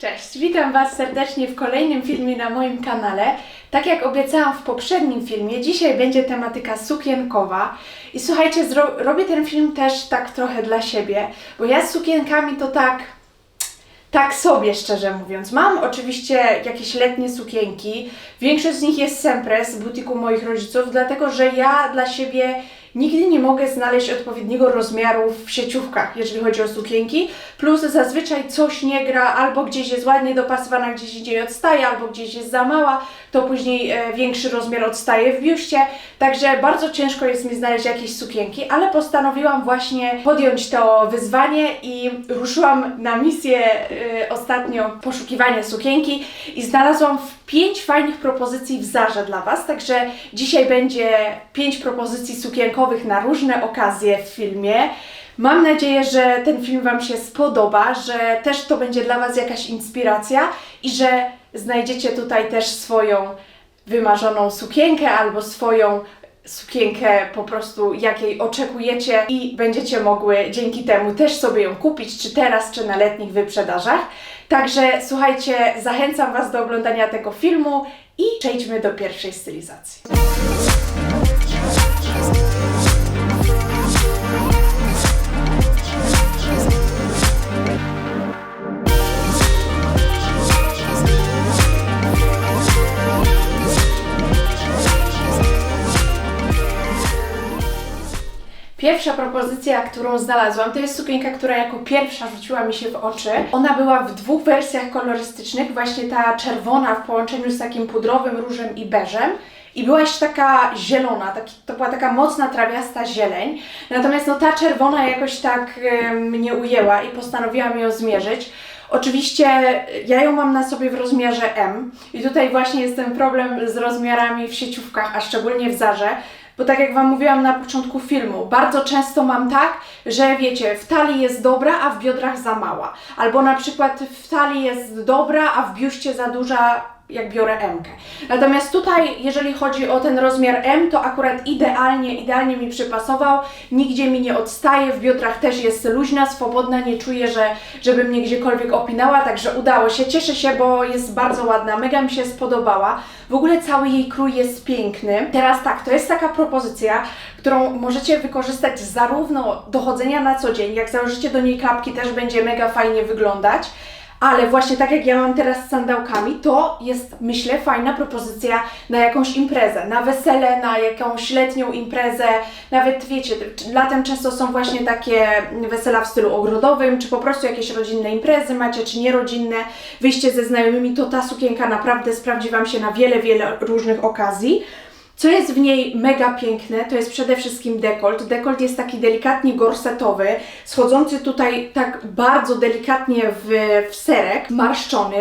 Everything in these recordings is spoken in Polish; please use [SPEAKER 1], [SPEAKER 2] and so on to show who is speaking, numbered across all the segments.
[SPEAKER 1] Cześć, witam Was serdecznie w kolejnym filmie na moim kanale. Tak jak obiecałam w poprzednim filmie, dzisiaj będzie tematyka sukienkowa. I słuchajcie, robię ten film też tak trochę dla siebie, bo ja z sukienkami to tak tak sobie, szczerze mówiąc. Mam oczywiście jakieś letnie sukienki. Większość z nich jest Sempres z butiku moich rodziców, dlatego że ja dla siebie nigdy nie mogę znaleźć odpowiedniego rozmiaru w sieciówkach, jeżeli chodzi o sukienki. Plus zazwyczaj coś nie gra, albo gdzieś jest ładnie dopasowana, gdzieś indziej odstaje, albo gdzieś jest za mała, to później e, większy rozmiar odstaje w biuście. Także bardzo ciężko jest mi znaleźć jakieś sukienki, ale postanowiłam właśnie podjąć to wyzwanie i ruszyłam na misję e, ostatnio poszukiwania sukienki i znalazłam w pięć fajnych propozycji w Zarze dla Was. Także dzisiaj będzie pięć propozycji na różne okazje w filmie. Mam nadzieję, że ten film Wam się spodoba, że też to będzie dla Was jakaś inspiracja i że znajdziecie tutaj też swoją wymarzoną sukienkę albo swoją sukienkę po prostu jakiej oczekujecie i będziecie mogły dzięki temu też sobie ją kupić, czy teraz, czy na letnich wyprzedażach. Także słuchajcie, zachęcam Was do oglądania tego filmu i przejdźmy do pierwszej stylizacji. Pierwsza propozycja, którą znalazłam, to jest sukienka, która jako pierwsza rzuciła mi się w oczy. Ona była w dwóch wersjach kolorystycznych, właśnie ta czerwona w połączeniu z takim pudrowym różem i beżem. I była jeszcze taka zielona, taki, to była taka mocna trawiasta zieleń. Natomiast no, ta czerwona jakoś tak mnie ujęła i postanowiłam ją zmierzyć. Oczywiście ja ją mam na sobie w rozmiarze M i tutaj właśnie jest ten problem z rozmiarami w sieciówkach, a szczególnie w Zarze, bo tak jak Wam mówiłam na początku filmu, bardzo często mam tak, że wiecie, w talii jest dobra, a w biodrach za mała. Albo na przykład w talii jest dobra, a w biuście za duża, jak biorę M. Natomiast tutaj, jeżeli chodzi o ten rozmiar M, to akurat idealnie, idealnie mi przypasował. Nigdzie mi nie odstaje, w biodrach też jest luźna, swobodna, nie czuję, że żeby mnie gdziekolwiek opinała, także udało się. Cieszę się, bo jest bardzo ładna, mega mi się spodobała. W ogóle cały jej krój jest piękny. Teraz tak, to jest taka propozycja, którą możecie wykorzystać zarówno do chodzenia na co dzień, jak założycie do niej klapki, też będzie mega fajnie wyglądać. Ale właśnie tak jak ja mam teraz z sandałkami, to jest myślę fajna propozycja na jakąś imprezę, na wesele, na jakąś letnią imprezę. Nawet wiecie, latem często są właśnie takie wesela w stylu ogrodowym, czy po prostu jakieś rodzinne imprezy macie, czy nierodzinne, wyjście ze znajomymi, to ta sukienka naprawdę sprawdzi Wam się na wiele, wiele różnych okazji. Co jest w niej mega piękne, to jest przede wszystkim dekolt. Dekolt jest taki delikatnie gorsetowy, schodzący tutaj tak bardzo delikatnie w, w serek, marszczony,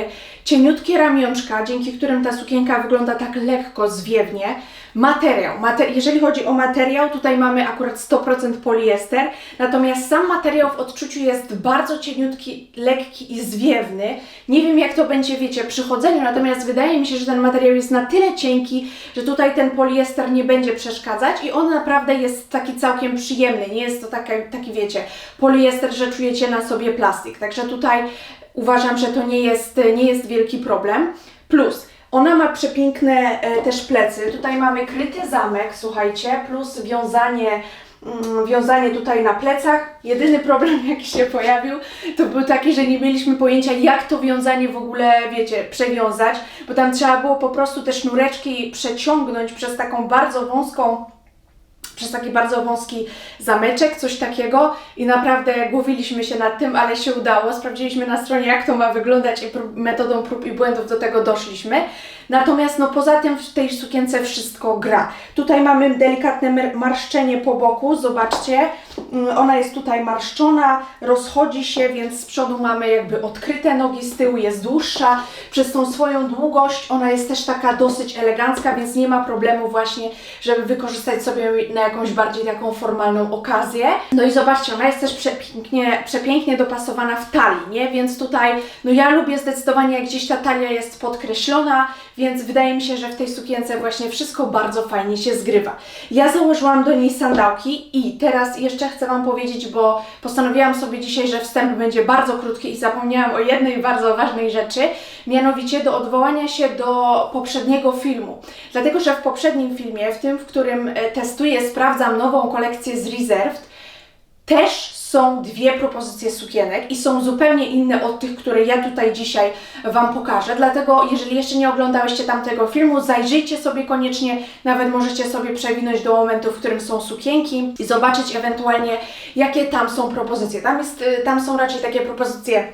[SPEAKER 1] cieniutkie ramionczka, dzięki którym ta sukienka wygląda tak lekko, zwiewnie. Materiał. Mater jeżeli chodzi o materiał, tutaj mamy akurat 100% poliester, natomiast sam materiał w odczuciu jest bardzo cieniutki, lekki i zwiewny. Nie wiem jak to będzie, wiecie, przy chodzeniu, natomiast wydaje mi się, że ten materiał jest na tyle cienki, że tutaj ten poliester nie będzie przeszkadzać i on naprawdę jest taki całkiem przyjemny. Nie jest to taki, taki wiecie, poliester, że czujecie na sobie plastik. Także tutaj uważam, że to nie jest, nie jest wielki problem. Plus, ona ma przepiękne e, też plecy. Tutaj mamy kryty zamek, słuchajcie, plus wiązanie, mm, wiązanie tutaj na plecach. Jedyny problem, jaki się pojawił, to był taki, że nie mieliśmy pojęcia, jak to wiązanie w ogóle, wiecie, przewiązać, bo tam trzeba było po prostu te sznureczki przeciągnąć przez taką bardzo wąską przez taki bardzo wąski zameczek, coś takiego i naprawdę głowiliśmy się nad tym, ale się udało. Sprawdziliśmy na stronie, jak to ma wyglądać i metodą prób i błędów do tego doszliśmy. Natomiast no poza tym w tej sukience wszystko gra. Tutaj mamy delikatne marszczenie po boku, zobaczcie. Mm, Ona jest tutaj marszczona, rozchodzi się, więc z przodu mamy jakby odkryte nogi, z tyłu jest dłuższa, przez tą swoją długość ona jest też taka dosyć elegancka, więc nie ma problemu właśnie, żeby wykorzystać sobie na jakąś bardziej taką formalną okazję. No i zobaczcie, ona jest też przepięknie, przepięknie dopasowana w talii, nie? Więc tutaj, no ja lubię zdecydowanie, jak gdzieś ta talia jest podkreślona, więc wydaje mi się, że w tej sukience właśnie wszystko bardzo fajnie się zgrywa. Ja założyłam do niej sandałki i teraz jeszcze chcę Wam powiedzieć, bo postanowiłam sobie dzisiaj, że wstęp będzie bardzo krótki i zapomniałam o jednej bardzo ważnej rzeczy, mianowicie do odwołania się do poprzedniego filmu. Dlatego, że w poprzednim filmie, w tym, w którym e, testuję, sprawdzam nową kolekcję z Reserved, też są dwie propozycje sukienek i są zupełnie inne od tych, które ja tutaj dzisiaj Wam pokażę. Dlatego, jeżeli jeszcze nie oglądałyście tamtego filmu, zajrzyjcie sobie koniecznie, nawet możecie sobie przewinąć do momentu, w którym są sukienki i zobaczyć ewentualnie, jakie tam są propozycje. Tam, jest, y, tam są raczej takie propozycje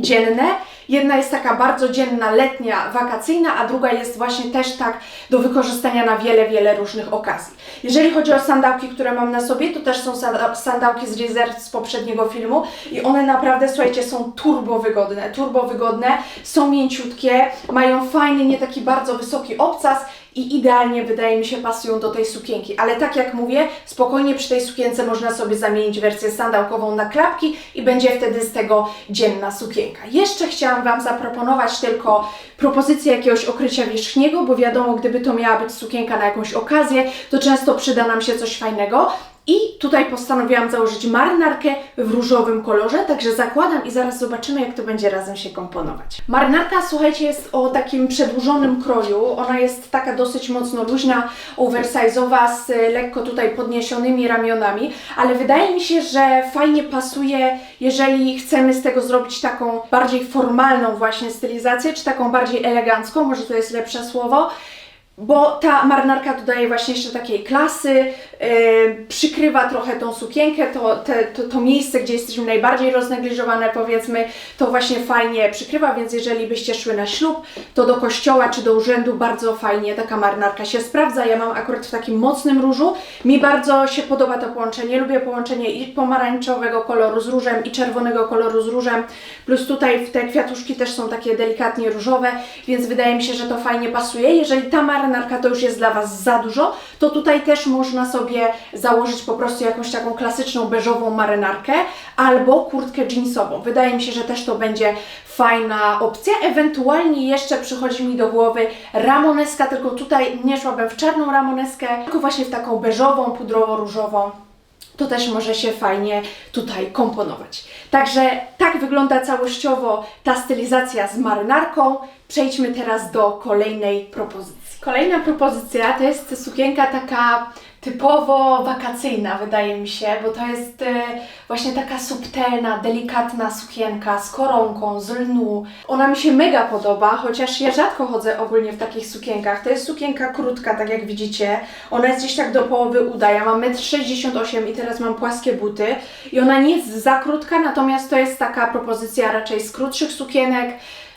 [SPEAKER 1] dzienne. Jedna jest taka bardzo dzienna, letnia, wakacyjna, a druga jest właśnie też tak do wykorzystania na wiele, wiele różnych okazji. Jeżeli chodzi o sandałki, które mam na sobie, to też są sandałki z Reserve z poprzedniego filmu i one naprawdę, słuchajcie, są turbo wygodne, turbo wygodne, są mięciutkie, mają fajny, nie taki bardzo wysoki obcas i idealnie wydaje mi się pasują do tej sukienki. Ale tak jak mówię, spokojnie przy tej sukience można sobie zamienić wersję sandałkową na klapki i będzie wtedy z tego dzienna sukienka. Jeszcze chciałam Wam zaproponować tylko propozycję jakiegoś okrycia wierzchniego, bo wiadomo, gdyby to miała być sukienka na jakąś okazję, to często przyda nam się coś fajnego. I tutaj postanowiłam założyć marynarkę w różowym kolorze, także zakładam i zaraz zobaczymy, jak to będzie razem się komponować. Marynarka, słuchajcie, jest o takim przedłużonym kroju. Ona jest taka dosyć mocno luźna, oversize'owa, z lekko tutaj podniesionymi ramionami, ale wydaje mi się, że fajnie pasuje, jeżeli chcemy z tego zrobić taką bardziej formalną właśnie stylizację, czy taką bardziej elegancką, może to jest lepsze słowo bo ta marynarka dodaje właśnie jeszcze takiej klasy, yy, przykrywa trochę tą sukienkę, to, te, to, to miejsce, gdzie jesteśmy najbardziej roznegliżowane, powiedzmy, to właśnie fajnie przykrywa, więc jeżeli byście szły na ślub, to do kościoła czy do urzędu bardzo fajnie taka marynarka się sprawdza. Ja mam akurat w takim mocnym różu. Mi bardzo się podoba to połączenie. Lubię połączenie i pomarańczowego koloru z różem i czerwonego koloru z różem, plus tutaj te kwiatuszki też są takie delikatnie różowe, więc wydaje mi się, że to fajnie pasuje. Jeżeli ta marynarka marynarka to już jest dla Was za dużo, to tutaj też można sobie założyć po prostu jakąś taką klasyczną beżową marynarkę albo kurtkę jeansową. Wydaje mi się, że też to będzie fajna opcja. Ewentualnie jeszcze przychodzi mi do głowy ramoneska, tylko tutaj nie szłabym w czarną ramoneskę, tylko właśnie w taką beżową, pudrowo-różową to też może się fajnie tutaj komponować. Także tak wygląda całościowo ta stylizacja z marynarką. Przejdźmy teraz do kolejnej propozycji. Kolejna propozycja to jest sukienka taka typowo wakacyjna, wydaje mi się, bo to jest e, właśnie taka subtelna, delikatna sukienka z koronką, z lnu. Ona mi się mega podoba, chociaż ja rzadko chodzę ogólnie w takich sukienkach. To jest sukienka krótka, tak jak widzicie. Ona jest gdzieś tak do połowy uda. Ja mam 1,68 m i teraz mam płaskie buty. I ona nie jest za krótka, natomiast to jest taka propozycja raczej z krótszych sukienek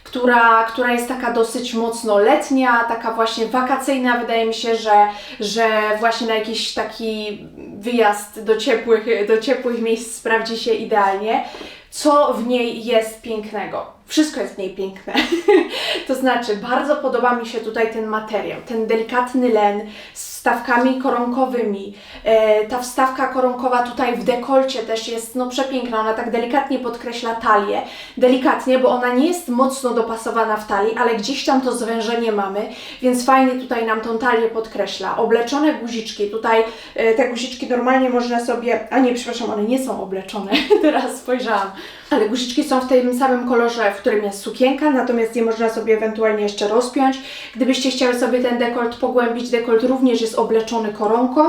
[SPEAKER 1] która, która jest taka dosyć mocno letnia, taka właśnie wakacyjna. Wydaje mi się, że, że właśnie na jakiś taki wyjazd do ciepłych, do ciepłych miejsc sprawdzi się idealnie. Co w niej jest pięknego? Wszystko jest w niej piękne. to znaczy, bardzo podoba mi się tutaj ten materiał, ten delikatny len z wstawkami koronkowymi. E, ta wstawka koronkowa tutaj w dekolcie też jest no, przepiękna. Ona tak delikatnie podkreśla talię. Delikatnie, bo ona nie jest mocno dopasowana w talii, ale gdzieś tam to zwężenie mamy, więc fajnie tutaj nam tą talię podkreśla. Obleczone guziczki. Tutaj e, te guziczki normalnie można sobie... A nie, przepraszam, one nie są obleczone. Teraz spojrzałam. Ale guziczki są w tym samym kolorze, w którym jest sukienka, natomiast je można sobie ewentualnie jeszcze rozpiąć. Gdybyście chciały sobie ten dekolt pogłębić, dekolt również jest obleczony koronką.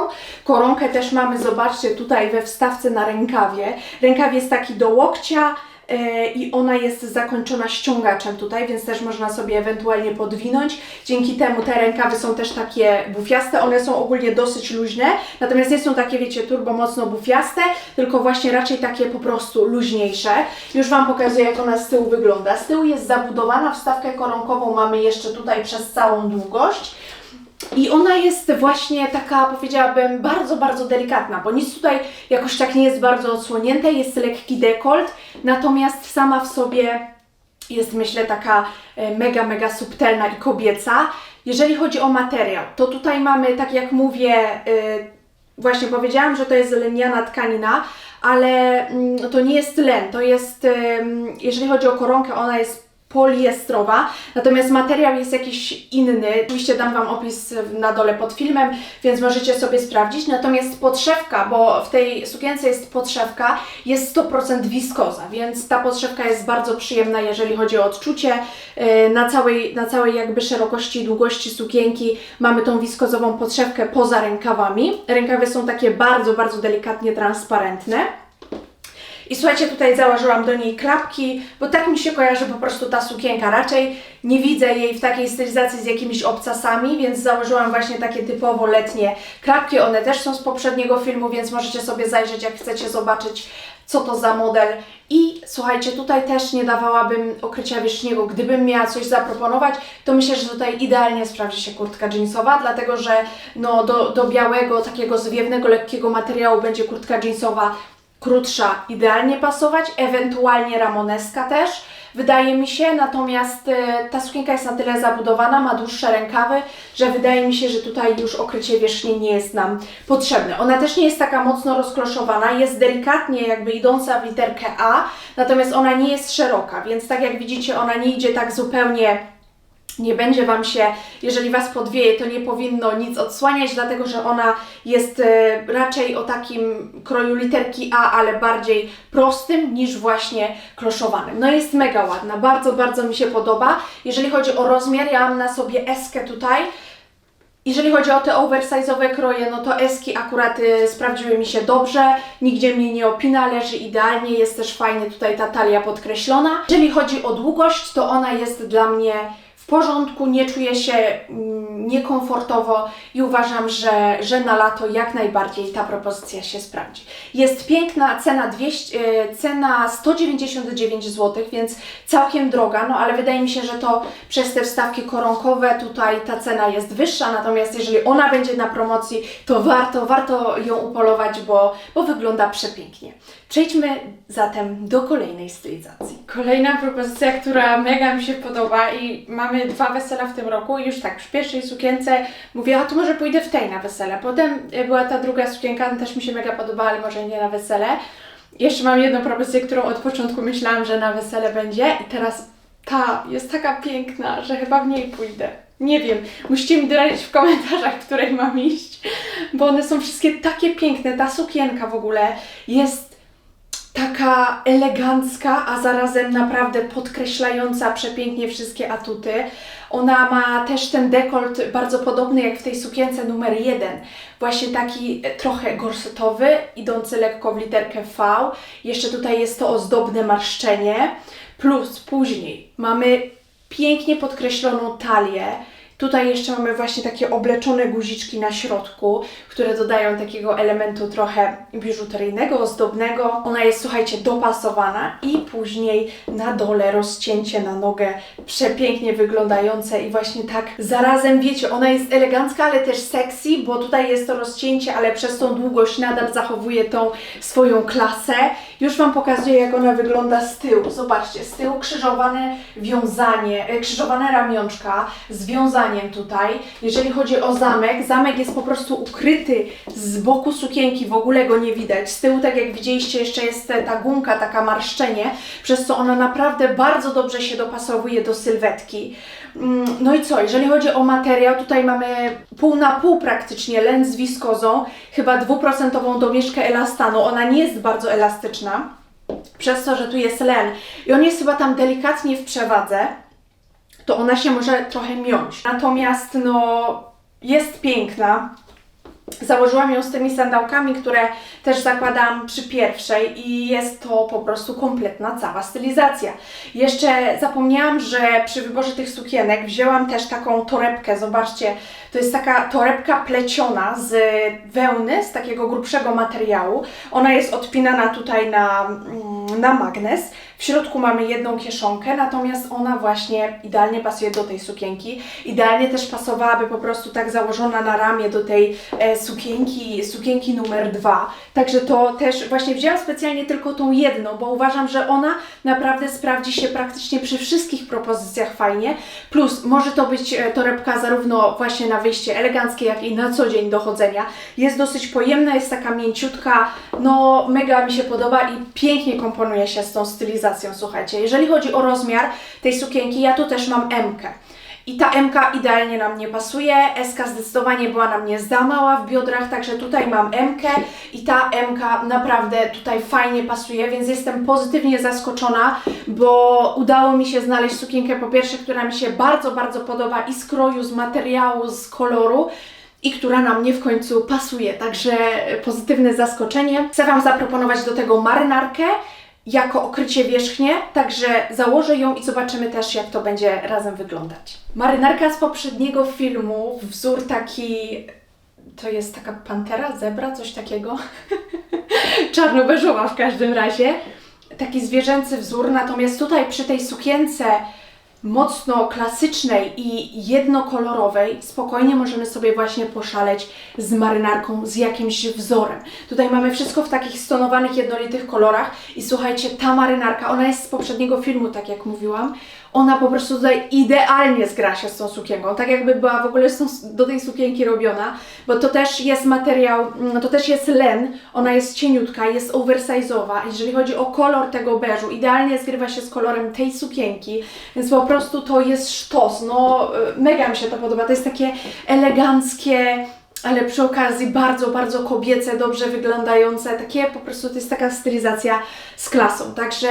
[SPEAKER 1] Koronkę też mamy, zobaczcie, tutaj we wstawce na rękawie. Rękaw jest taki do łokcia, i ona jest zakończona ściągaczem tutaj, więc też można sobie ewentualnie podwinąć. Dzięki temu te rękawy są też takie bufiaste, one są ogólnie dosyć luźne, natomiast nie są takie, wiecie, turbo mocno bufiaste, tylko właśnie raczej takie po prostu luźniejsze. Już Wam pokazuję, jak ona z tyłu wygląda. Z tyłu jest zabudowana, wstawkę koronkową mamy jeszcze tutaj przez całą długość. I ona jest właśnie taka, powiedziałabym, bardzo, bardzo delikatna, bo nic tutaj jakoś tak nie jest bardzo odsłonięte, jest lekki dekolt, natomiast sama w sobie jest myślę taka e, mega, mega subtelna i kobieca. Jeżeli chodzi o materiał, to tutaj mamy, tak jak mówię, e, właśnie powiedziałam, że to jest leniana tkanina, ale mm, to nie jest len, to jest, jeżeli chodzi o koronkę, ona jest poliestrowa, natomiast materiał jest jakiś inny. Oczywiście dam Wam opis na dole pod filmem, więc możecie sobie sprawdzić. Natomiast podszewka, bo w tej sukience jest podszewka, jest 100% wiskoza, więc ta podszewka jest bardzo przyjemna, jeżeli chodzi o odczucie. Yy, Na całej, na całej jakby szerokości i długości sukienki mamy tą wiskozową podszewkę poza rękawami. Rękawy są takie bardzo, bardzo delikatnie transparentne. I słuchajcie, tutaj założyłam do niej klapki, bo tak mi się kojarzy po prostu ta sukienka. Raczej nie widzę jej w takiej stylizacji z jakimiś obcasami, więc założyłam właśnie takie typowo letnie klapki. One też są z poprzedniego filmu, więc możecie sobie zajrzeć, jak chcecie zobaczyć, co to za model. I słuchajcie, tutaj też nie dawałabym okrycia wierzchniego. Gdybym miała coś zaproponować, to myślę, że tutaj idealnie sprawdzi się kurtka jeansowa, dlatego że no, do, do białego, takiego zwiewnego, lekkiego materiału będzie kurtka jeansowa krótsza idealnie pasować, ewentualnie ramoneska też, wydaje mi się, natomiast e, ta sukienka jest na tyle zabudowana, ma dłuższe rękawy, że wydaje mi się, że tutaj już okrycie wierzchnie nie jest nam potrzebne. Ona też nie jest taka mocno rozkloszowana, jest delikatnie jakby idąca w literkę A, natomiast ona nie jest szeroka, więc tak jak widzicie, ona nie idzie tak zupełnie nie będzie Wam się, jeżeli Was podwieje, to nie powinno nic odsłaniać, dlatego że ona jest e, raczej o takim kroju literki A, ale bardziej prostym niż właśnie kloszowanym. No jest mega ładna, bardzo, bardzo mi się podoba. Jeżeli chodzi o rozmiar, ja mam na sobie eskę tutaj. Jeżeli chodzi o te oversize'owe kroje, no to eski akurat y, sprawdziły mi się dobrze, nigdzie mnie nie opina, leży idealnie, jest też fajnie tutaj ta talia podkreślona. Jeżeli chodzi o długość, to ona jest dla mnie porządku, nie czuję się mm, niekomfortowo i uważam, że, że na lato jak najbardziej ta propozycja się sprawdzi. Jest piękna, cena, 200, e, cena 199 zł, więc całkiem droga, no ale wydaje mi się, że to przez te wstawki koronkowe tutaj ta cena jest wyższa, natomiast jeżeli ona będzie na promocji, to warto, warto ją upolować, bo, bo wygląda przepięknie. Przejdźmy zatem do kolejnej stylizacji. Kolejna propozycja, która mega mi się podoba i mamy dwa wesela w tym roku i już tak, przy pierwszej sukience mówię, a to może pójdę w tej na wesele. Potem e, była ta druga sukienka, ona też mi się mega podobała, ale może nie na wesele. Jeszcze mam jedną propozycję, którą od początku myślałam, że na wesele będzie i teraz ta jest taka piękna, że chyba w niej pójdę. Nie wiem, musicie mi doradzić w komentarzach, w której mam iść, bo one są wszystkie takie piękne. Ta sukienka w ogóle jest taka elegancka, a zarazem naprawdę podkreślająca przepięknie wszystkie atuty. Ona ma też ten dekolt bardzo podobny jak w tej sukience numer jeden. Właśnie taki e, trochę gorsetowy, idący lekko w literkę V. Jeszcze tutaj jest to ozdobne marszczenie. Plus później mamy pięknie podkreśloną talię. Tutaj jeszcze mamy właśnie takie obleczone guziczki na środku, które dodają takiego elementu trochę biżuteryjnego, ozdobnego. Ona jest, słuchajcie, dopasowana i później na dole rozcięcie na nogę, przepięknie wyglądające i właśnie tak zarazem, wiecie, ona jest elegancka, ale też sexy, bo tutaj jest to rozcięcie, ale przez tą długość nadal zachowuje tą swoją klasę. Już Wam pokazuję, jak ona wygląda z tyłu. Zobaczcie, z tyłu krzyżowane wiązanie, e, krzyżowane ramionczka z wiązaniem tutaj. Jeżeli chodzi o zamek, zamek jest po prostu ukryty z boku sukienki, w ogóle go nie widać. Z tyłu, tak jak widzieliście, jeszcze jest ta gumka, taka marszczenie, przez co ona naprawdę bardzo dobrze się dopasowuje do sylwetki. Mm, No i co, jeżeli chodzi o materiał, tutaj mamy pół na pół praktycznie len z wiskozą, chyba dwuprocentową domieszkę elastanu. Ona nie jest bardzo elastyczna, przez to, że tu jest len i on jest chyba tam delikatnie w przewadze to ona się może trochę miąć. Natomiast no jest piękna. Założyłam ją z tymi sandałkami, które też zakładam przy pierwszej i jest to po prostu kompletna cała stylizacja. Jeszcze zapomniałam, że przy wyborze tych sukienek wzięłam też taką torebkę, zobaczcie, to jest taka torebka pleciona z wełny, z takiego grubszego materiału. Ona jest odpinana tutaj na, mm, na magnes, W środku mamy jedną kieszonkę, natomiast ona właśnie idealnie pasuje do tej sukienki. Idealnie też pasowałaby po prostu tak założona na ramię do tej e, sukienki, sukienki numer dwa. Także to też właśnie wzięłam specjalnie tylko tą jedną, bo uważam, że ona naprawdę sprawdzi się praktycznie przy wszystkich propozycjach fajnie. Plus może to być e, torebka zarówno właśnie na wyjście eleganckie, jak i na co dzień do chodzenia. Jest dosyć pojemna, jest taka mięciutka, no mega mi się podoba i pięknie komponuje się z tą stylizacją, słuchajcie. Jeżeli chodzi o rozmiar tej sukienki, ja tu też mam M. -kę. I ta MK idealnie na mnie pasuje, SK zdecydowanie była na mnie za mała w biodrach, także tutaj mam MK i ta MK naprawdę tutaj fajnie pasuje, więc jestem pozytywnie zaskoczona, bo udało mi się znaleźć sukienkę po pierwsze, która mi się bardzo, bardzo podoba i z kroju, z materiału, z koloru, i która na mnie w końcu pasuje. Także pozytywne zaskoczenie. Chcę Wam zaproponować do tego marynarkę jako okrycie wierzchnie, także założę ją i zobaczymy też, jak to będzie razem wyglądać. Marynarka z poprzedniego filmu, wzór taki. To jest taka pantera, zebra, coś takiego. Czarno-beżowa w każdym razie. Taki zwierzęcy wzór, natomiast tutaj przy tej sukience mocno klasycznej i jednokolorowej, spokojnie możemy sobie właśnie poszaleć z marynarką, z jakimś wzorem. Tutaj mamy wszystko w takich stonowanych, jednolitych kolorach i słuchajcie, ta marynarka, ona jest z poprzedniego filmu, tak jak mówiłam, ona po prostu tutaj idealnie zgra się z tą sukienką, tak jakby była w ogóle do tej sukienki robiona, bo to też jest materiał, mm, to też jest len, ona jest cieniutka, jest oversize'owa, jeżeli chodzi o kolor tego beżu, idealnie zgrywa się z kolorem tej sukienki, więc po prostu to jest sztos, no y, mega mi się to podoba, to jest takie eleganckie, ale przy okazji bardzo, bardzo kobiece, dobrze wyglądające, takie po prostu to jest taka stylizacja z klasą, także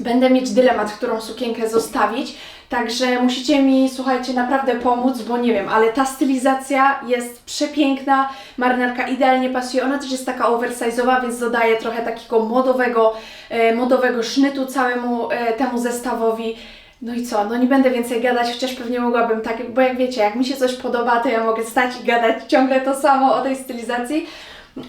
[SPEAKER 1] będę mieć dylemat, którą sukienkę zostawić. Także musicie mi, słuchajcie, naprawdę pomóc, bo nie wiem, ale ta stylizacja jest przepiękna, marynarka idealnie pasuje, ona też jest taka oversize'owa, więc dodaje trochę takiego modowego, e, modowego sznytu całemu e, temu zestawowi. No i co? No nie będę więcej gadać, chociaż pewnie mogłabym tak, bo jak wiecie, jak mi się coś podoba, to ja mogę stać i gadać ciągle to samo o tej stylizacji.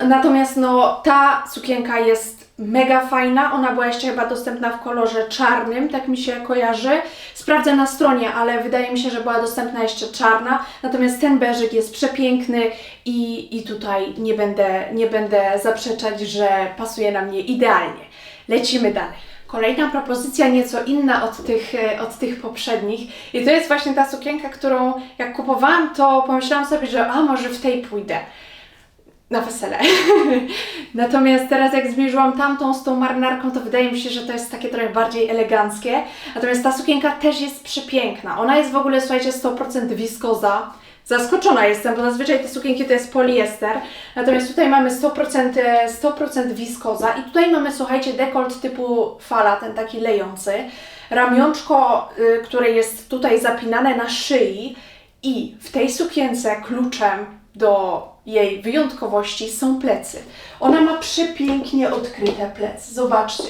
[SPEAKER 1] Natomiast no ta sukienka jest mega fajna, ona była jeszcze chyba dostępna w kolorze czarnym, tak mi się kojarzy. Sprawdzę na stronie, ale wydaje mi się, że była dostępna jeszcze czarna. Natomiast ten beżyk jest przepiękny i, i tutaj nie będę, nie będę zaprzeczać, że pasuje na mnie idealnie. Lecimy dalej. Kolejna propozycja nieco inna od tych, od tych poprzednich i to jest właśnie ta sukienka, którą jak kupowałam, to pomyślałam sobie, że a może w tej pójdę na wesele. Natomiast teraz jak zmierzyłam tamtą z tą marynarką, to wydaje mi się, że to jest takie trochę bardziej eleganckie. Natomiast ta sukienka też jest przepiękna. Ona jest w ogóle, słuchajcie, 100% wiskoza. Zaskoczona jestem, bo zazwyczaj te sukienki to jest poliester. Natomiast tutaj mamy 100%, 100% wiskoza i tutaj mamy, słuchajcie, dekolt typu fala, ten taki lejący. Ramionczko, y, które jest tutaj zapinane na szyi i w tej sukience kluczem do jej wyjątkowości są plecy. Ona ma przepięknie odkryte plecy. Zobaczcie.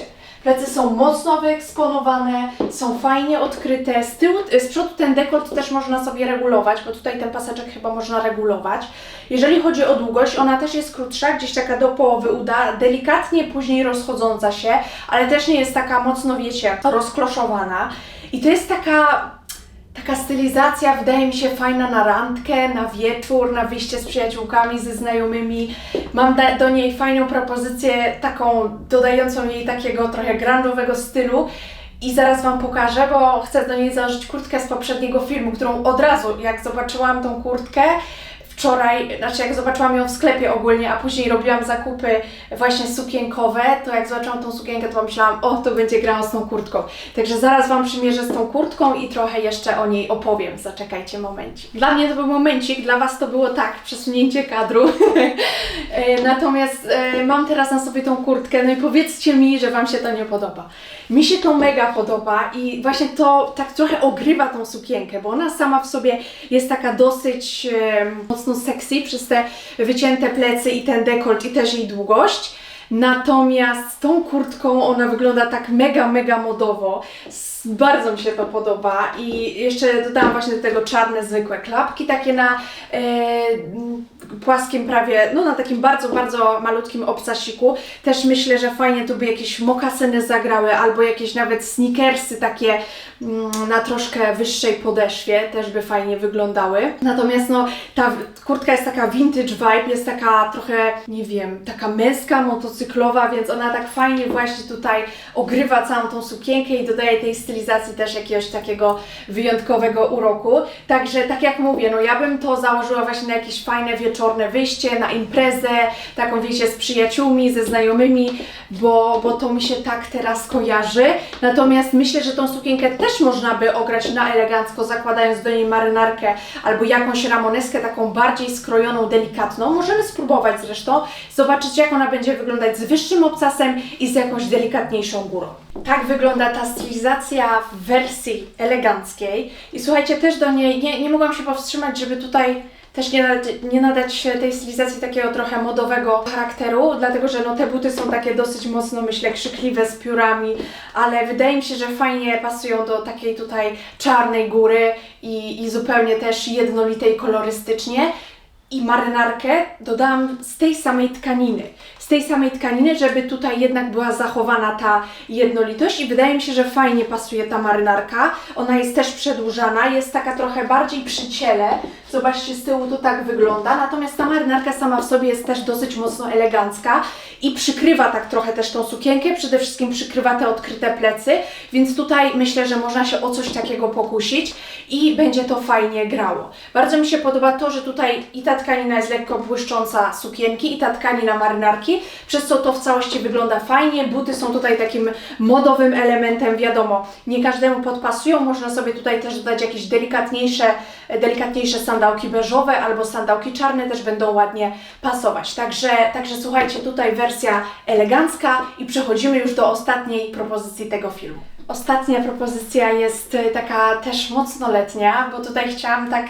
[SPEAKER 1] Plecy są mocno wyeksponowane, są fajnie odkryte. Z tyłu, z przodu ten dekolt też można sobie regulować, bo tutaj ten paseczek chyba można regulować. Jeżeli chodzi o długość, ona też jest krótsza, gdzieś taka do połowy uda, delikatnie później rozchodząca się, ale też nie jest taka mocno, wiecie, rozkloszowana. I to jest taka taka stylizacja wydaje mi się fajna na randkę, na wieczór, na wyjście z przyjaciółkami, ze znajomymi. Mam do niej fajną propozycję, taką dodającą jej takiego trochę grandowego stylu. I zaraz Wam pokażę, bo chcę do niej założyć kurtkę z poprzedniego filmu, którą od razu, jak zobaczyłam tą kurtkę, wczoraj, znaczy jak zobaczyłam ją w sklepie ogólnie, a później robiłam zakupy właśnie sukienkowe, to jak zobaczyłam tą sukienkę, to pomyślałam, o, to będzie grało z tą kurtką. Także zaraz Wam przymierzę z tą kurtką i trochę jeszcze o niej opowiem. Zaczekajcie momencik. Dla mnie to był momencik, dla Was to było tak, przesunięcie kadru. E, natomiast e, mam teraz na sobie tą kurtkę, no i powiedzcie mi, że Wam się to nie podoba. Mi się to mega podoba i właśnie to tak trochę ogrywa tą sukienkę, bo ona sama w sobie jest taka dosyć mocno mocno sexy przez te wycięte plecy i ten dekolt i też jej długość. Natomiast z tą kurtką ona wygląda tak mega, mega modowo. Bardzo mi się to podoba i jeszcze dodałam właśnie do tego czarne, zwykłe klapki, takie na e, płaskim prawie, no na takim bardzo, bardzo malutkim obcasiku. Też myślę, że fajnie tu by jakieś mokasyny zagrały, albo jakieś nawet sneakersy takie mm, na troszkę wyższej podeszwie, też by fajnie wyglądały. Natomiast no, ta kurtka jest taka vintage vibe, jest taka trochę, nie wiem, taka męska, motocyklowa, więc ona tak fajnie właśnie tutaj ogrywa całą tą sukienkę i dodaje tej stylizacji też jakiegoś takiego wyjątkowego uroku. Także tak jak mówię, no ja bym to założyła właśnie na jakieś fajne wieczorne wyjście, na imprezę, taką wiecie, z przyjaciółmi, ze znajomymi, bo, bo to mi się tak teraz kojarzy. Natomiast myślę, że tą sukienkę też można by ograć na elegancko, zakładając do niej marynarkę albo jakąś ramoneskę taką bardziej skrojoną, delikatną. Możemy spróbować zresztą, zobaczyć jak ona będzie wyglądać z wyższym obcasem i z jakąś delikatniejszą górą. Tak wygląda ta stylizacja w wersji eleganckiej. I słuchajcie, też do niej nie, nie mogłam się powstrzymać, żeby tutaj też nie nadać, nie nadać tej stylizacji takiego trochę modowego charakteru, dlatego że no, te buty są takie dosyć mocno, myślę, krzykliwe z piórami, ale wydaje mi się, że fajnie pasują do takiej tutaj czarnej góry i, i zupełnie też jednolitej kolorystycznie. I marynarkę dodałam z tej samej tkaniny. Z tej samej tkaniny, żeby tutaj jednak była zachowana ta jednolitość i wydaje mi się, że fajnie pasuje ta marynarka. Ona jest też przedłużana, jest taka trochę bardziej przy ciele. Zobaczcie, z tyłu to tak wygląda. Natomiast ta marynarka sama w sobie jest też dosyć mocno elegancka i przykrywa tak trochę też tą sukienkę. Przede wszystkim przykrywa te odkryte plecy, więc tutaj myślę, że można się o coś takiego pokusić i będzie to fajnie grało. Bardzo mi się podoba to, że tutaj i ta tkanina jest lekko błyszcząca sukienki i ta tkanina marynarki, przez co to w całości wygląda fajnie. Buty są tutaj takim modowym elementem, wiadomo, nie każdemu podpasują, można sobie tutaj też dodać jakieś delikatniejsze, delikatniejsze sandałki beżowe albo sandałki czarne też będą ładnie pasować. Także, także słuchajcie, tutaj wersja elegancka i przechodzimy już do ostatniej propozycji tego filmu. Ostatnia propozycja jest y, taka też mocno letnia, bo tutaj chciałam tak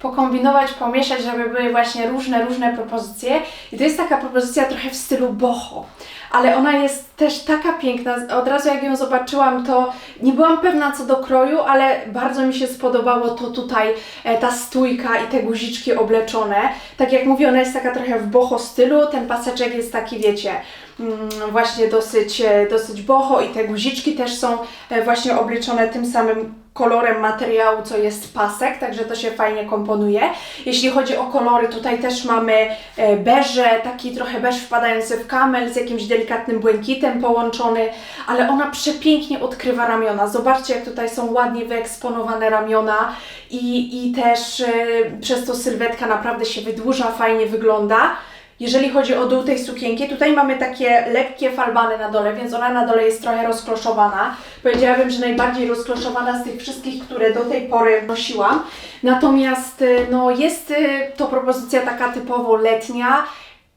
[SPEAKER 1] pokombinować, pomieszać, żeby były właśnie różne, różne propozycje. I to jest taka propozycja trochę w stylu boho. Ale ona jest też taka piękna. Od razu jak ją zobaczyłam, to nie byłam pewna co do kroju, ale bardzo mi się spodobało to tutaj, e, ta stójka i te guziczki obleczone. Tak jak mówię, ona jest taka trochę w boho stylu. Ten paseczek jest taki, wiecie, mm, właśnie dosyć, e, dosyć boho i te guziczki też są e, właśnie obleczone tym samym kolorem materiału, co jest pasek, także to się fajnie komponuje. Jeśli chodzi o kolory, tutaj też mamy e, beże, taki trochę beż wpadający w kamel z jakimś delikatnym błękitem połączony, ale ona przepięknie odkrywa ramiona. Zobaczcie, jak tutaj są ładnie wyeksponowane ramiona i, i też e, przez to sylwetka naprawdę się wydłuża, fajnie wygląda. Jeżeli chodzi o dół tej sukienki, tutaj mamy takie lekkie falbany na dole, więc ona na dole jest trochę rozkloszowana. Powiedziałabym, że najbardziej rozkloszowana z tych wszystkich, które do tej pory nosiłam. Natomiast y, no, jest y, to propozycja taka typowo letnia,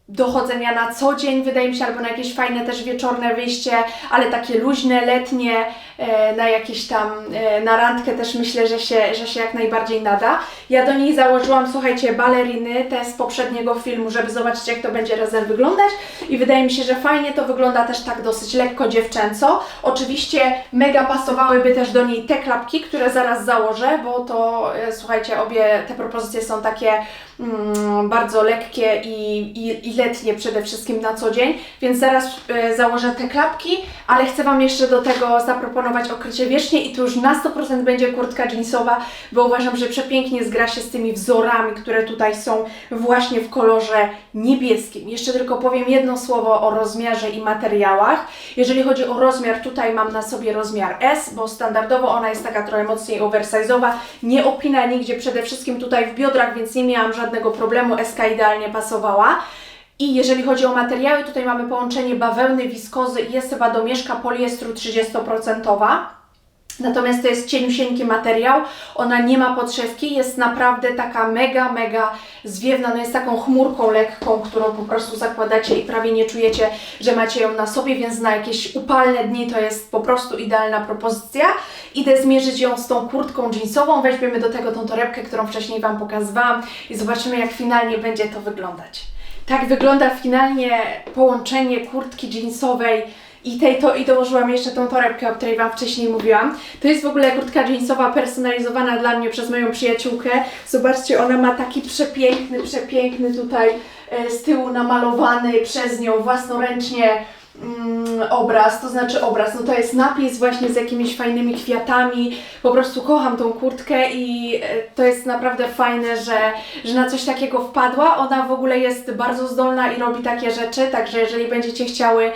[SPEAKER 1] do chodzenia na co dzień, wydaje mi się, albo na jakieś fajne też wieczorne wyjście, ale takie luźne, letnie, e, na jakieś tam, e, na randkę też myślę, że się, że się jak najbardziej nada. Ja do niej założyłam, słuchajcie, baleriny, te z poprzedniego filmu, żeby zobaczyć jak to będzie razem wyglądać i wydaje mi się, że fajnie to wygląda też tak dosyć lekko dziewczęco. Oczywiście mega pasowałyby też do niej te klapki, które zaraz założę, bo to, e, słuchajcie, obie te propozycje są takie mm, bardzo lekkie i, i, i letnie przede wszystkim na co dzień, więc zaraz e, założę te klapki, ale chcę Wam jeszcze do tego zaproponować okrycie wierzchnie i to już na 100% będzie kurtka jeansowa, bo uważam, że przepięknie zgra się z tymi wzorami, które tutaj są właśnie w kolorze niebieskim. Jeszcze tylko powiem jedno słowo o rozmiarze i materiałach. Jeżeli chodzi o rozmiar, tutaj mam na sobie rozmiar S, bo standardowo ona jest taka trochę mocniej oversize'owa, nie opina nigdzie, przede wszystkim tutaj w biodrach, więc nie miałam żadnego problemu, SK idealnie pasowała. I jeżeli chodzi o materiały, tutaj mamy połączenie bawełny, wiskozy i jest chyba domieszka poliestru 30%. Natomiast to jest cieniusieńki materiał, ona nie ma podszewki, jest naprawdę taka mega, mega zwiewna, no jest taką chmurką lekką, którą po prostu zakładacie i prawie nie czujecie, że macie ją na sobie, więc na jakieś upalne dni to jest po prostu idealna propozycja. Idę zmierzyć ją z tą kurtką jeansową, weźmiemy do tego tą torebkę, którą wcześniej Wam pokazywałam i zobaczymy jak finalnie będzie to wyglądać. Tak wygląda finalnie połączenie kurtki jeansowej I, tej, to, I dołożyłam jeszcze tą torebkę, o której Wam wcześniej mówiłam. To jest w ogóle kurtka jeansowa personalizowana dla mnie przez moją przyjaciółkę. Zobaczcie, ona ma taki przepiękny, przepiękny tutaj e, z tyłu namalowany przez nią własnoręcznie mm, obraz, to znaczy obraz, no to jest napis właśnie z jakimiś fajnymi kwiatami. Po prostu kocham tą kurtkę i e, to jest naprawdę fajne, że, że na coś takiego wpadła. Ona w ogóle jest bardzo zdolna i robi takie rzeczy, także jeżeli będziecie chciały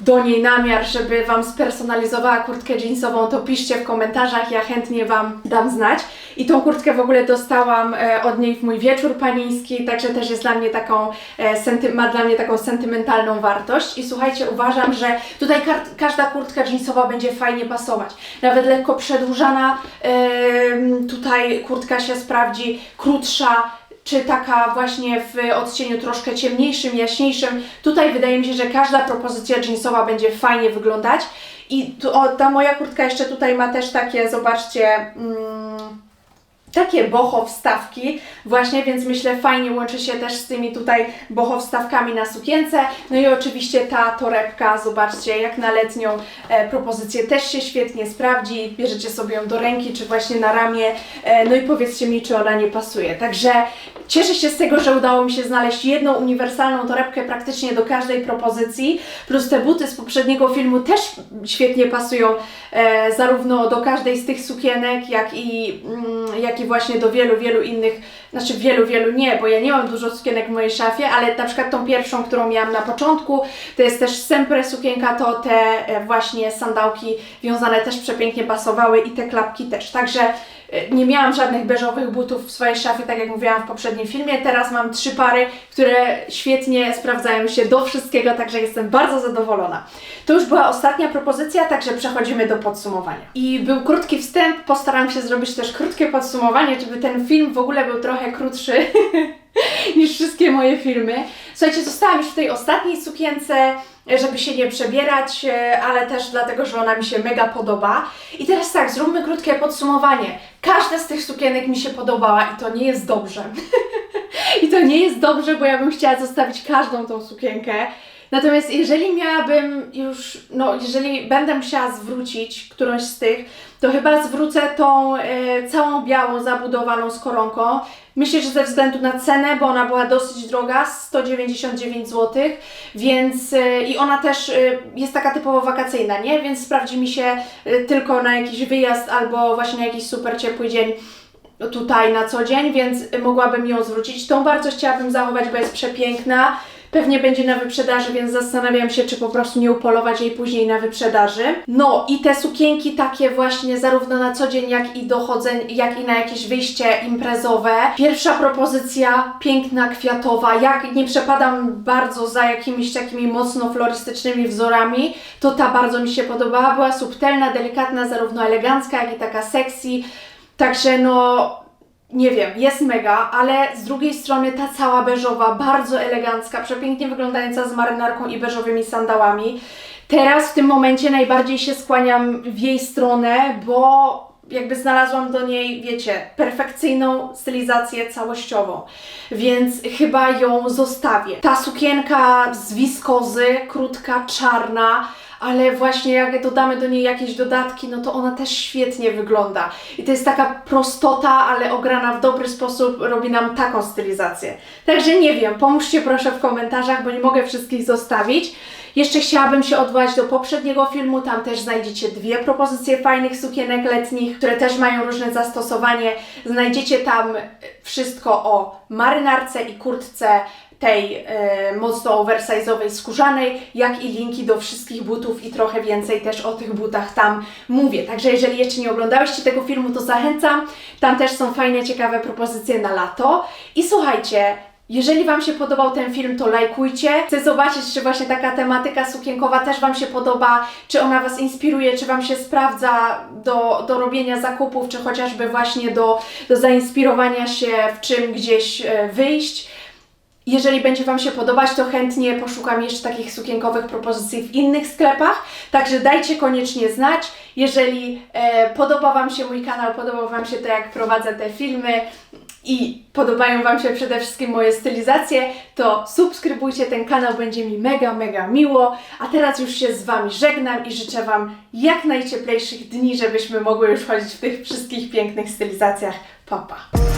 [SPEAKER 1] do niej namiar, żeby Wam spersonalizowała kurtkę jeansową, to piszcie w komentarzach, ja chętnie Wam dam znać. I tą kurtkę w ogóle dostałam e, od niej w mój wieczór panieński, także też jest dla mnie taką, e, senty- ma dla mnie taką sentymentalną wartość. I słuchajcie, uważam, że tutaj kar- każda kurtka jeansowa będzie fajnie pasować. Nawet lekko przedłużana, em, tutaj kurtka się sprawdzi, krótsza, czy taka właśnie w odcieniu troszkę ciemniejszym, jaśniejszym. Tutaj wydaje mi się, że każda propozycja jeansowa będzie fajnie wyglądać. I tu, o, ta moja kurtka jeszcze tutaj ma też takie, zobaczcie, mm, takie boho wstawki właśnie, więc myślę fajnie łączy się też z tymi tutaj boho wstawkami na sukience. No i oczywiście ta torebka, zobaczcie, jak na letnią e, propozycję też się świetnie sprawdzi. Bierzecie sobie ją do ręki, czy właśnie na ramię, e, no i powiedzcie mi, czy ona nie pasuje. Także cieszę się z tego, że udało mi się znaleźć jedną uniwersalną torebkę praktycznie do każdej propozycji, plus te buty z poprzedniego filmu też świetnie pasują e, zarówno do każdej z tych sukienek, jak i, mm, jak i właśnie do wielu, wielu innych, znaczy wielu, wielu nie, bo ja nie mam dużo sukienek w mojej szafie, ale na przykład tą pierwszą, którą miałam na początku, to jest też sempre sukienka, to te e, właśnie sandałki wiązane też przepięknie pasowały i te klapki też, także nie miałam żadnych beżowych butów w swojej szafie, tak jak mówiłam w poprzednim filmie. Teraz mam trzy pary, które świetnie sprawdzają się do wszystkiego, także jestem bardzo zadowolona. To już była ostatnia propozycja, także przechodzimy do podsumowania. I był krótki wstęp, postaram się zrobić też krótkie podsumowanie, żeby ten film w ogóle był trochę krótszy niż wszystkie moje filmy. Słuchajcie, zostałam już w tej ostatniej sukience, żeby się nie przebierać, e, ale też dlatego, że ona mi się mega podoba. I teraz tak, zróbmy krótkie podsumowanie. Każda z tych sukienek mi się podobała i to nie jest dobrze. I to nie jest dobrze, bo ja bym chciała zostawić każdą tą sukienkę. Natomiast jeżeli miałabym już, no jeżeli będę musiała zwrócić którąś z tych, to chyba zwrócę tą e, całą białą zabudowaną z koronką. Myślę, że ze względu na cenę, bo ona była dosyć droga, 199 zł, więc e, i ona też e, jest taka typowo wakacyjna, nie? Więc sprawdzi mi się e, tylko na jakiś wyjazd albo właśnie na jakiś super ciepły dzień tutaj na co dzień, więc mogłabym ją zwrócić. Tą bardzo chciałabym zachować, bo jest przepiękna. Pewnie będzie na wyprzedaży, więc zastanawiam się, czy po prostu nie upolować jej później na wyprzedaży. No i te sukienki takie właśnie zarówno na co dzień, jak i dochodzeń, jak i na jakieś wyjście imprezowe. Pierwsza propozycja, piękna, kwiatowa. Jak nie przepadam bardzo za jakimiś takimi mocno florystycznymi wzorami, to ta bardzo mi się podobała. Była subtelna, delikatna, zarówno elegancka, jak i taka sexy. Także no, nie wiem, jest mega, ale z drugiej strony ta cała beżowa, bardzo elegancka, przepięknie wyglądająca z marynarką i beżowymi sandałami. Teraz w tym momencie najbardziej się skłaniam w jej stronę, bo jakby znalazłam do niej, wiecie, perfekcyjną stylizację całościową, więc chyba ją zostawię. Ta sukienka z wiskozy, krótka, czarna, ale właśnie jak dodamy do niej jakieś dodatki, no to ona też świetnie wygląda. I to jest taka prostota, ale ograna w dobry sposób robi nam taką stylizację. Także nie wiem, pomóżcie proszę w komentarzach, bo nie mogę wszystkich zostawić. Jeszcze chciałabym się odwołać do poprzedniego filmu, tam też znajdziecie dwie propozycje fajnych sukienek letnich, które też mają różne zastosowanie. Znajdziecie tam wszystko o marynarce i kurtce tej e, mocno oversize'owej skórzanej, jak i linki do wszystkich butów i trochę więcej też o tych butach tam mówię. Także jeżeli jeszcze nie oglądałyście tego filmu, to zachęcam. Tam też są fajne, ciekawe propozycje na lato. I słuchajcie, jeżeli Wam się podobał ten film, to lajkujcie. Chcę zobaczyć, czy właśnie taka tematyka sukienkowa też Wam się podoba, czy ona Was inspiruje, czy Wam się sprawdza do, do robienia zakupów, czy chociażby właśnie do, do zainspirowania się w czym gdzieś e, wyjść. Jeżeli będzie Wam się podobać, to chętnie poszukam jeszcze takich sukienkowych propozycji w innych sklepach. Także dajcie koniecznie znać. Jeżeli e, podoba Wam się mój kanał, podoba Wam się to, jak prowadzę te filmy i podobają Wam się przede wszystkim moje stylizacje, to subskrybujcie ten kanał, będzie mi mega, mega miło. A teraz już się z Wami żegnam i życzę Wam jak najcieplejszych dni, żebyśmy mogły już chodzić w tych wszystkich pięknych stylizacjach. Papa. Pa.